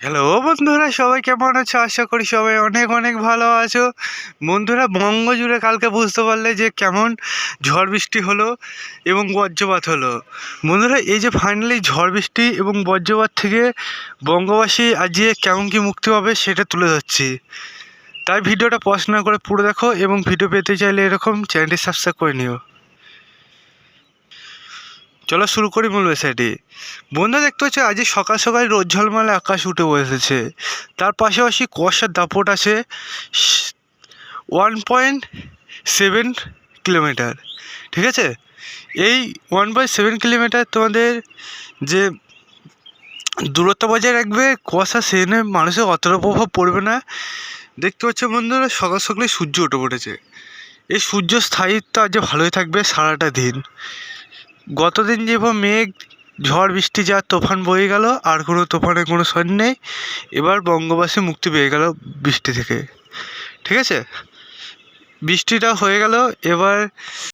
Hello বন্ধুরা, সবাই কেমন আছো? আশা করি সবাই অনেক অনেক ভালো আছো। বন্ধুরা, বঙ্গ জুড়ে কালকে বুঝতে পারলে যে কেমন ঝড় বৃষ্টি হলো এবং বজ্রপাত হলো। বন্ধুরা, এই যে ফাইনালি ঝড় বৃষ্টি এবং বজ্রপাত থেকে বঙ্গবাসী আজকে কেমন কি মুক্তি পাবে সেটা তুলে ধরছি। তাই ভিডিওটা পছন্দ করে পুরো দেখো এবং ভিডিও পেতে চাইলে এরকম চ্যানেলটি সাবস্ক্রাইব করে নিও। চলো শুরু করি মূল বিষয়টি। বন্ধু, দেখতে হচ্ছে আজ সকাল সকাল রোদ ঝলমালে আকাশ উঠে বসেছে। তার পাশাপাশি কুয়াশার দাপট আছে ওয়ান পয়েন্ট সেভেন কিলোমিটার। ঠিক আছে? এই ওয়ান পয়েন্ট সেভেন কিলোমিটার তোমাদের যে দূরত্ব বজায় রাখবে, কুয়াশা সেনে মানুষের অতটা প্রভাব পড়বে না। দেখতে পাচ্ছ বন্ধুরা, সকাল সকালে সূর্য উঠে পড়েছে। এই সূর্য স্থায়িত্ব আজ ভালোই থাকবে সারাটা দিন। গতদিন যেভাবে মেঘ, ঝড়, বৃষ্টি যা তোফান বয়ে গেল, আর কোনো তোফানের কোনো সন নেই, এবার বঙ্গবাসী মুক্তি পেয়ে গেল বৃষ্টি থেকে। ঠিক আছে? বৃষ্টিটা হয়ে গেল, এবার